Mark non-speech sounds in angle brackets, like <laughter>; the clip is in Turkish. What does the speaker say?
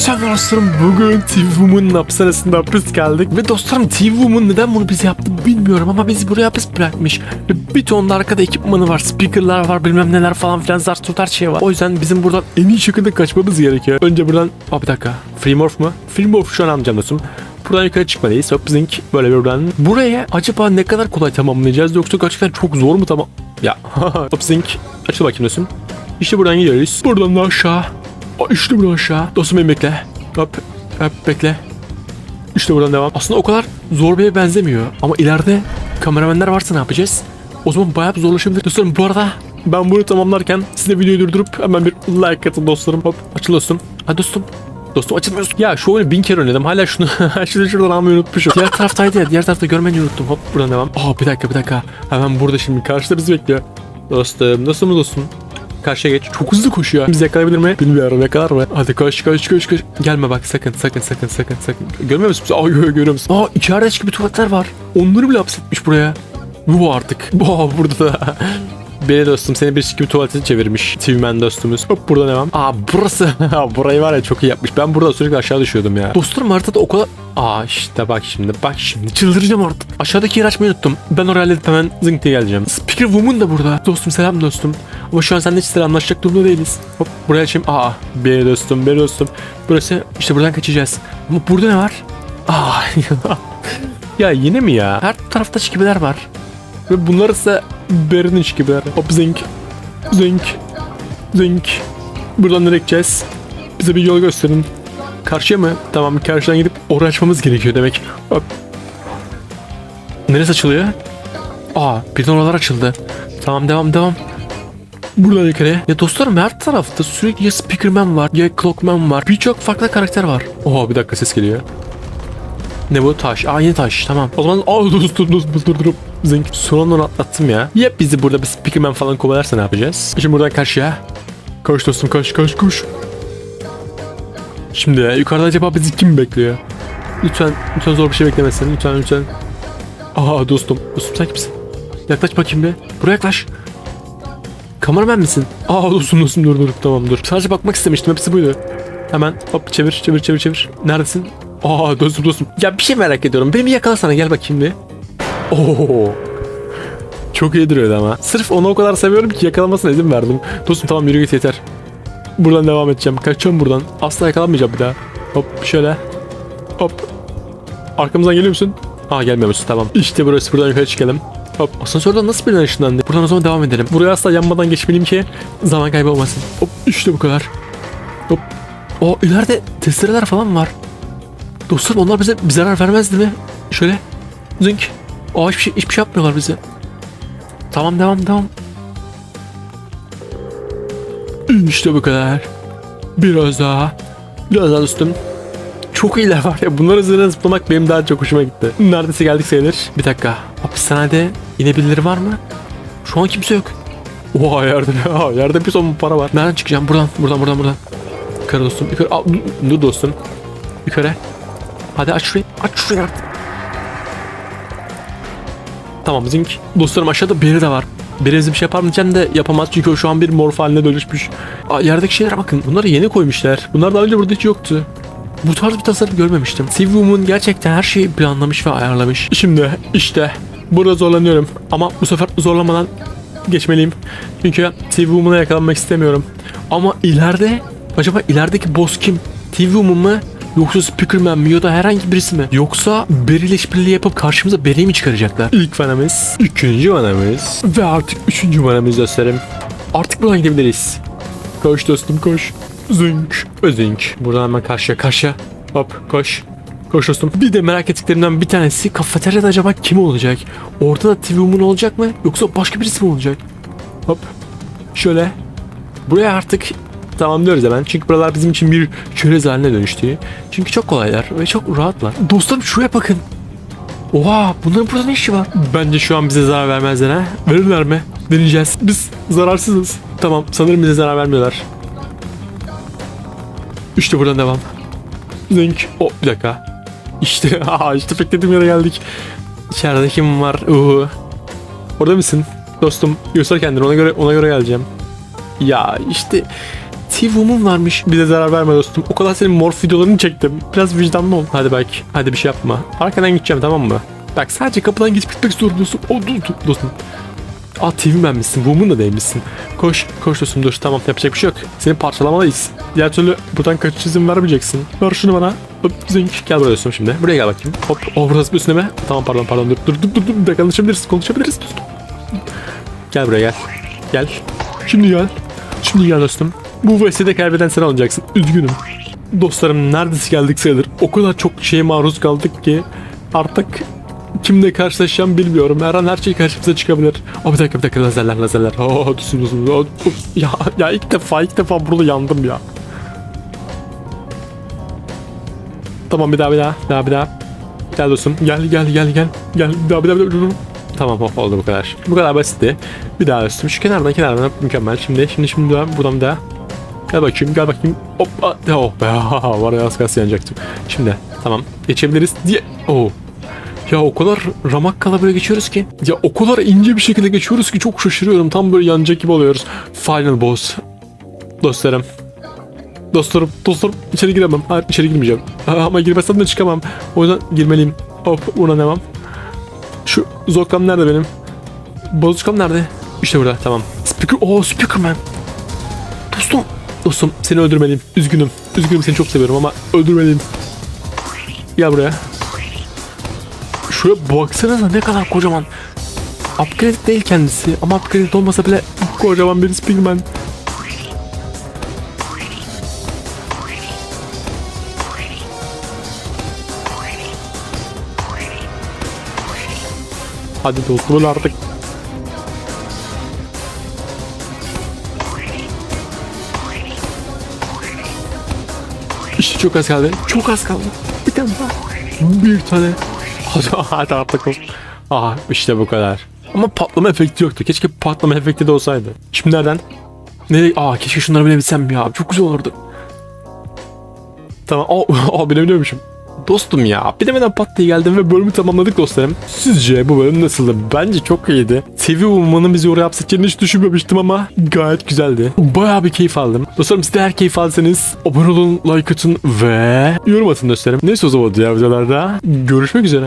Dostlarım bugün TV Woman'ın hapishanesinde hapis geldik ve dostlarım TV Woman neden bunu bize yaptı bilmiyorum ama bizi buraya hapis bırakmış. Ve bir ton da arkada ekipmanı var, speakerlar var, bilmem neler falan filan zar tutar şey var. O yüzden bizim buradan en iyi şekilde kaçmamız gerekiyor. Önce buradan, Aa, bir dakika, Free Morph mu? Free Morph şu an almayacağım dostum. Buradan yukarı çıkmalıyız. Hop zink böyle bir buradan. Buraya acaba ne kadar kolay tamamlayacağız yoksa gerçekten çok zor mu tamam? Ya <laughs> hop zink. Açıl bakayım dostum. İşte buradan gidiyoruz. Buradan da aşağı. İşte buradan aşağı. Dostum beni bekle. Hop hop bekle. İşte buradan devam. Aslında o kadar zor bir benzemiyor. Ama ileride kameramenler varsa ne yapacağız? O zaman bayağı bir zorlaşabilir. Dostlarım bu arada ben bunu tamamlarken siz de videoyu durdurup hemen bir like atın dostlarım. Hop açıl. Hadi dostum. Dostum açılmıyorsun. Ya şu oyunu bin kere oynadım. Hala şunu <laughs> şunu şuradan almayı unutmuşum. Diğer taraftaydı ya. Diğer tarafta görmeni unuttum. Hop buradan devam. Aa bir dakika bir dakika. Hemen burada şimdi karşıda bizi bekliyor. Dostum dostum dostum. Karşıya geç. Çok hızlı koşuyor. Bizi yakalayabilir mi? Bilmiyorum yakalar mı? Hadi koş koş koş koş. Gelme bak sakın sakın sakın sakın sakın. Görmüyor musun? Aa gö- görüyor musun? Aa içeride bir tuvaletler var. Onları bile hapsetmiş buraya. Bu artık. Bu burada da. Beni dostum seni bir gibi tuvalete çevirmiş. TV-Man dostumuz. Hop burada devam. Aa burası. <laughs> Burayı var ya çok iyi yapmış. Ben burada sürekli aşağı düşüyordum ya. Dostlarım haritada o kadar... Aa işte bak şimdi bak şimdi çıldıracağım artık. Aşağıdaki yeri açmayı unuttum. Ben oraya halledip hemen zınk diye geleceğim. Speaker Woman da burada. Dostum selam dostum. Ama şu an seninle hiç selamlaşacak durumda değiliz. Hop buraya açayım. Aa beni dostum beni dostum. Burası işte buradan kaçacağız. Ama burada ne var? Aa <laughs> ya yine mi ya? Her tarafta çikibeler var. Ve bunlar ise Berin'in çikibeler. Hop zink. Zink. Zink. Buradan nereye gideceğiz? Bize bir yol gösterin. Karşıya mı? Tamam karşıdan gidip oraya açmamız gerekiyor demek. Hop. Neresi açılıyor? Aa birden oralar açıldı. Tamam devam devam. Buradan yukarı. Ya dostlarım her tarafta sürekli ya Speakerman var ya Clockman var. Birçok farklı karakter var. Oha bir dakika ses geliyor. Ne bu? Taş. Aa yeni taş. Tamam. O zaman aa dur dur dur dur dur dur. Zink. Son onu atlattım ya. Ya bizi burada bir Speakerman falan kovalarsa ne yapacağız? Şimdi buradan karşıya. Koş dostum koş koş koş. Şimdi yukarıda acaba bizi kim bekliyor? Lütfen lütfen zor bir şey beklemesin. Lütfen lütfen. Aa dostum. Dostum sen kimsin? Yaklaş bakayım bir. Buraya yaklaş. Kameraman misin? Aa dostum dostum dur dur tamam dur. Sadece bakmak istemiştim hepsi buydu. Hemen hop çevir çevir çevir çevir. Neredesin? Aa dostum dostum. Ya bir şey merak ediyorum. Beni bir yakalasana gel bakayım bir. Oo. Çok iyi duruyordu ama. Sırf onu o kadar seviyorum ki yakalamasına izin verdim. Dostum tamam yürü git yeter. Buradan devam edeceğim. Kaçıyorum buradan. Asla yakalanmayacağım bir daha. Hop şöyle. Hop. Arkamızdan geliyor musun? Aa gelmiyor musun? Tamam. İşte burası. Buradan yukarı çıkalım. Hop. Asansörden nasıl birden ışınlandı? Buradan o zaman devam edelim. Buraya asla yanmadan geçmeliyim ki zaman kaybı olmasın. Hop. İşte bu kadar. Hop. O ileride testereler falan var. Dostum onlar bize bir zarar vermez değil mi? Şöyle. Zınk. Aa hiçbir şey, hiçbir şey yapmıyorlar bize. Tamam devam devam. İşte bu kadar. Biraz daha. Biraz daha dostum. Çok iyiler var ya. Bunlar üzerine zıplamak benim daha çok hoşuma gitti. Neredeyse geldik sayılır. Bir dakika. Hapishanede yine birileri var mı? Şu an kimse yok. Oha yerde, <laughs> Aa, yerde bir son para var. Nereden çıkacağım? Buradan, buradan, buradan, buradan. Yukarı dostum. Yukarı. Aa, dur dostum. Yukarı. Hadi aç şurayı. Aç şurayı artık. Tamam zink. Dostlarım aşağıda biri de var. Biri bize bir şey yapar mı diyeceğim de yapamaz çünkü o şu an bir morf haline dönüşmüş. Aa, yerdeki şeylere bakın. Bunları yeni koymuşlar. Bunlar daha önce burada hiç yoktu. Bu tarz bir tasarım görmemiştim. Woman gerçekten her şeyi planlamış ve ayarlamış. Şimdi işte burada zorlanıyorum. Ama bu sefer zorlamadan geçmeliyim. Çünkü Woman'a yakalanmak istemiyorum. Ama ileride acaba ilerideki boss kim? Woman mı? Yoksa Speakerman mi ya da herhangi birisi mi? Yoksa Barry ile işbirliği yapıp karşımıza Barry'i mi çıkaracaklar? İlk vanamız, ikinci vanamız ve artık üçüncü vanamız dostlarım. Artık buradan gidebiliriz. Koş dostum koş. Zünk. Özünk. Buradan hemen karşıya karşıya. Hop koş. Koş dostum. Bir de merak ettiklerimden bir tanesi kafeteryada acaba kim olacak? Orada da TV Woman olacak mı? Yoksa başka birisi mi olacak? Hop. Şöyle. Buraya artık tamamlıyoruz hemen. Çünkü buralar bizim için bir çörez haline dönüştü. Çünkü çok kolaylar ve çok rahatlar. Dostlarım şuraya bakın. Oha bunların burada ne işi var? Bence şu an bize zarar vermezler ha. Verirler mi? Deneyeceğiz. Biz zararsızız. Tamam sanırım bize zarar vermiyorlar. İşte buradan devam. Zink. O bir dakika. İşte <laughs> işte beklediğim yere geldik. İçeride kim var? Uhu. Orada mısın? Dostum göster kendini ona göre ona göre geleceğim. Ya işte TV T-Woman varmış. Bize zarar verme dostum. O kadar senin morf videolarını çektim. Biraz vicdanlı ol. Hadi bak. Hadi bir şey yapma. Arkadan gideceğim tamam mı? Bak sadece kapıdan geçip gitmek zorundasın. O dur dur dostum. Aa TV benmişsin. Woman da değilmişsin. Koş. Koş dostum dur. Tamam yapacak bir şey yok. Seni parçalamalıyız. Diğer türlü buradan kaçış izin vermeyeceksin. Ver şunu bana. Hop zink. Gel buraya dostum şimdi. Buraya gel bakayım. Hop. Oh burası üstüne mi? Tamam pardon pardon dur. Dur dur dur. Bir dakika konuşabiliriz. Konuşabiliriz dostum. Gel buraya gel. Gel. Şimdi gel. Şimdi gel dostum. Bu vs'de kaybeden sen olacaksın. Üzgünüm. Dostlarım neredeyse geldik sayılır. O kadar çok şeye maruz kaldık ki artık kimle karşılaşacağım bilmiyorum. Her an her şey karşımıza çıkabilir. Aa, bir dakika bir dakika lazerler lazerler. Oh, düşün düşün. Oh, ya, ya ilk defa ilk defa burada yandım ya. Tamam bir daha bir daha. Bir daha bir daha. Gel dostum. Gel gel gel gel. Gel bir daha bir daha. Bir daha. Tamam oldu bu kadar. Bu kadar basitti. Bir daha üstüm. Şu kenardan kenardan mükemmel. Şimdi şimdi şimdi buradan bir daha. Gel bakayım gel bakayım. Hop ah, oh be <laughs> var ya az kalsın yanacaktım. Şimdi tamam geçebiliriz diye. Oh. Ya o kadar ramak kala böyle geçiyoruz ki. Ya o kadar ince bir şekilde geçiyoruz ki çok şaşırıyorum. Tam böyle yanacak gibi oluyoruz. Final boss. Dostlarım. Dostlarım, dostlarım içeri giremem. Hayır içeri girmeyeceğim. <laughs> Ama girmesem de çıkamam. O yüzden girmeliyim. Hop devam. Şu Zokam nerede benim? Bozukam nerede? İşte burada tamam. Speaker, oh Speakerman. Dostum. Dostum seni öldürmeliyim. Üzgünüm. Üzgünüm seni çok seviyorum ama öldürmeliyim. Gel buraya. Şuraya baksanıza ne kadar kocaman. Upgrade değil kendisi ama upgrade olmasa bile kocaman bir Speakerman. Hadi dostum artık. Çok az kaldı. Çok az kaldı. Bir tane daha. Bir tane. <laughs> Hadi, hadi artık olsun. Aha işte bu kadar. Ama patlama efekti yoktu. Keşke patlama efekti de olsaydı. Şimdi nereden? Nereye? Aa keşke şunları bilebilsem ya. Çok güzel olurdu. Tamam. Aa, <laughs> aa bilebiliyormuşum. Dostum ya bilemeden pat diye geldim ve bölümü tamamladık dostlarım. Sizce bu bölüm nasıldı? Bence çok iyiydi. TV Woman'ın bizi oraya hapsedeceğini hiç düşünmemiştim ama gayet güzeldi. Bayağı bir keyif aldım. Dostlarım siz de eğer keyif alsanız abone olun, like atın ve yorum atın dostlarım. Neyse o zaman diğer videolarda görüşmek üzere.